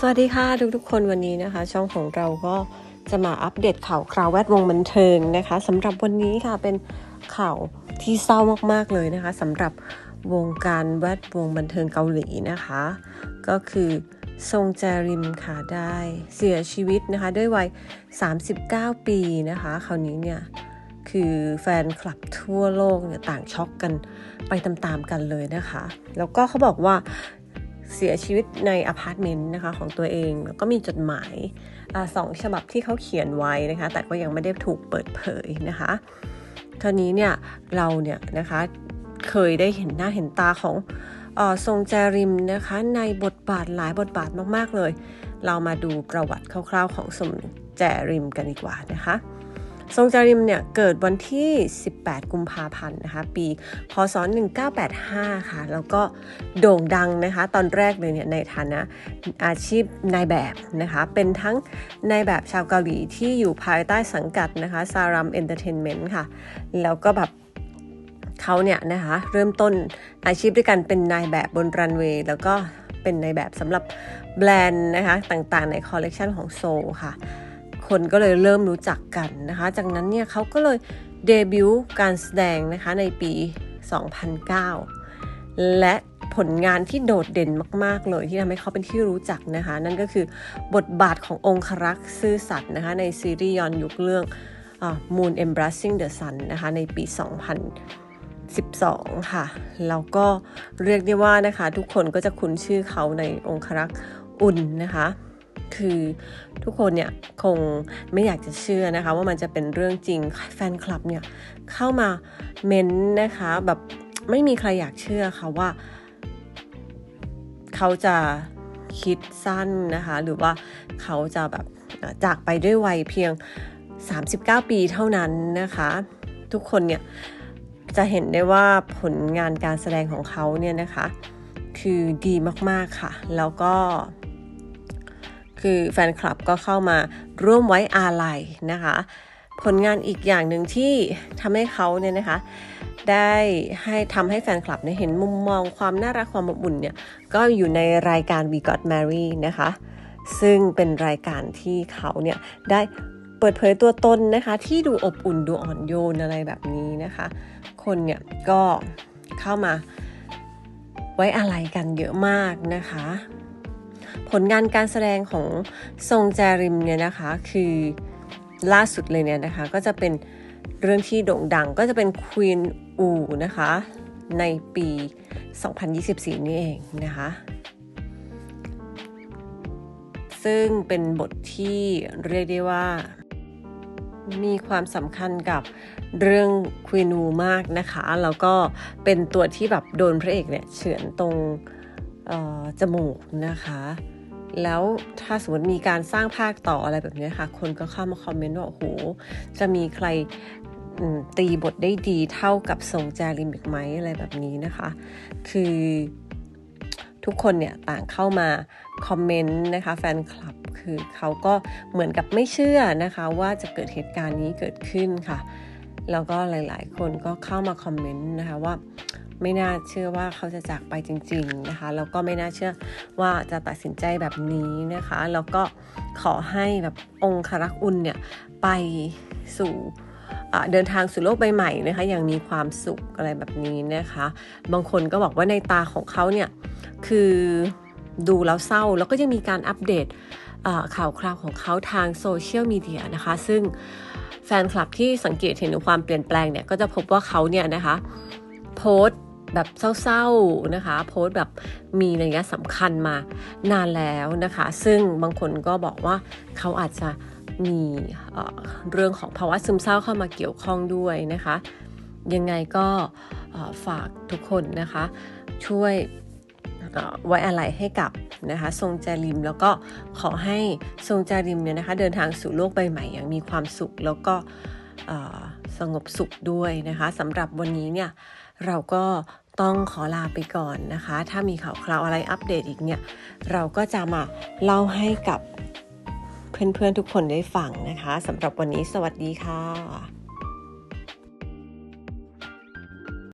สวัสดีค่ะทุกทุกๆคนวันนี้นะคะ ช่องของเราก็จะมาอัปเดตข่าวคราวแวดวงบันเทิงนะคะสำหรับวันนี้ค่ะเป็นข่าวที่เศร้ามากๆเลยนะคะสำหรับวงการแวดวงบันเทิงเกาหลีนะคะ ก็คือซงแจริมค่ะได้เสียชีวิตนะคะด้วยวัย 39 ปีนะคะคราวนี้เนี่ยคือแฟนคลับทั่วโลกเนี่ยต่างช็อกกันไปตามๆกันเลยนะคะ แล้วก็เขาบอกว่า เสียชีวิตในอพาร์ตเมนต์นะคะของตัวเอง แล้วก็มีจดหมายอสองฉบับที่เขาเขียนไว้นะคะ แต่ก็ยังไม่ได้ถูกเปิดเผยนะคะคราวนี้เนี่ยเราเนี่ยนะคะเคยได้เห็นหน้าเห็นตาของอทรงแจริมนะคะในบทบาทหลายบทบาทมาก ๆ เลย เรามาดูประวัติคร่าว ๆ ของทรงแจริมกันดีกว่านะคะ ทรงจาริมเนี่ยเกิดวันที่ 18 กุมภาพันธ์นะคะปีพศ 1985 ค่ะ แล้วก็โด่งดังนะคะ ตอนแรกเลยเนี่ยในฐานะอาชีพนายแบบนะคะ เป็นทั้งนายแบบชาวเกาหลีที่อยู่ภายใต้สังกัดนะคะซารัมเอนเตอร์เทนเมนต์ค่ะ แล้วก็แบบเขาเนี่ยนะคะเริ่มต้นอาชีพด้วยกันเป็นนายแบบบนรันเวย์แล้วก็เป็นนายแบบสำหรับแบรนด์นะคะต่างๆในคอลเลกชันของโซลค่ะ คนก็เลยเริ่มรู้จักกันนะคะ จากนั้นเนี่ยเขาก็เลยเดบิวต์การแสดงนะคะในปี 2009 และผลงานที่โดดเด่นมาก ๆ เลยที่ทำให้เขาเป็นที่รู้จักนะคะ นั่นก็คือบทบาทขององครักษ์ซื่อสัตย์นะคะในซีรีส์ย้อนยุคเรื่องอ Moon Embracing the Sun นะคะในปี 2012 ค่ะ แล้วก็เรียกได้ว่านะคะ ทุกคนก็จะคุ้นชื่อเขาในองครักษ์อุ่นนะคะ คือทุกคนเนี่ยคงไม่อยากจะเชื่อนะคะว่ามันจะเป็นเรื่องจริงแฟนคลับเนี่ยเข้ามาเม้นต์นะคะแบบไม่มีใครอยากเชื่อค่ะว่า เขาจะคิดสั้นนะคะ หรือว่าเขาจะแบบจากไปด้วยวัยเพียง 39 ปีเท่านั้นนะคะ ทุกคนเนี่ยจะเห็นได้ว่าผลงานการแสดงของเขาเนี่ยนะคะ คือดีมากๆค่ะ แล้วก็ คือแฟนคลับก็เข้ามาร่วมไว้อาลัยนะคะ ผลงานอีกอย่างหนึ่งที่ทำให้เขาเนี่ยนะคะ ได้ให้ทำให้แฟนคลับเนี่ยเห็นมุมมองความน่ารักความอบอุ่นเนี่ย ก็อยู่ในรายการ We Got Married นะคะ ซึ่งเป็นรายการที่เขาเนี่ยได้เปิดเผยตัวตนนะคะ ที่ดูอบอุ่นดูอ่อนโยนอะไรแบบนี้นะคะ คนเนี่ยก็เข้ามาไว้อาลัยกันเยอะมากนะคะ ผลงานการแสดงของทรงแจริมเนี่ยนะคะคือล่าสุดเลยเนี่ยนะคะก็จะเป็นเรื่องที่โด่งดังก็จะเป็น Queen อูนะคะในปี 2024 นี่เองนะคะ ซึ่งเป็นบทที่เรียกได้ว่า มีความสำคัญกับเรื่องควีนูมากนะคะ แล้วก็เป็นตัวที่แบบโดนพระเอกเนี่ยเฉือนตรง จมูกนะคะ แล้วถ้าสมมติมีการสร้างภาคต่ออะไรแบบนี้ค่ะ คนก็เข้ามาคอมเมนต์ว่าโอ้โห จะมีใครตีบทได้ดีเท่ากับทรงแจริมอีกไหมอะไรแบบนี้นะคะ คือทุกคนเนี่ยต่างเข้ามาคอมเมนต์นะคะแฟนคลับคือเขาก็เหมือนกับไม่เชื่อนะคะว่าจะเกิดเหตุการณ์นี้เกิดขึ้นค่ะ แล้วก็หลาย ๆ คนก็เข้ามาคอมเมนต์นะคะว่า ไม่น่าเชื่อว่าเขาจะจากไปจริง ๆนะคะแล้วก็ไม่น่าเชื่อว่าจะตัดสินใจแบบนี้นะคะแล้วก็ขอให้แบบองครักษ์อุ่นเนี่ยไปสู่เดินทางสู่โลกใบใหม่นะคะอย่างมีความสุขอะไรแบบนี้นะคะ บางคนก็บอกว่าในตาของเขาเนี่ยคือดูแล้วเศร้าแล้วก็ยังมีการอัปเดตข่าวคราวของเขาทางโซเชียลมีเดียนะคะ ซึ่งแฟนคลับที่สังเกตเห็นความเปลี่ยนแปลงเนี่ยก็จะพบว่าเขาเนี่ยนะคะโพสต์ แบบเศร้าๆนะคะ โพสต์แบบมีนัยสำคัญมานานแล้วนะคะ ซึ่งบางคนก็บอกว่าเขาอาจจะมีเเรื่องของภาวะซึมเศร้าเข้ามาเกี่ยวข้องด้วยนะคะ ยังไงก็ฝากทุกคนนะคะ ช่วยไว้อะไรให้กับนะคะทรงจาริมแล้วก็ขอให้ทรงจาริมเนี่ยนะคะ เดินทางสู่โลกใบใหม่อย่างมีความสุขแล้วก็ สงบสุขด้วยนะคะสำหรับวันนี้เนี่ยเราก็ต้องขอลาไปก่อนนะคะ ถ้ามีข่าวคราวอะไรอัปเดตอีกเนี่ย เราก็จะมาเล่าให้กับเพื่อนๆทุกคนได้ฟังนะคะสำหรับวันนี้สวัสดีค่ะ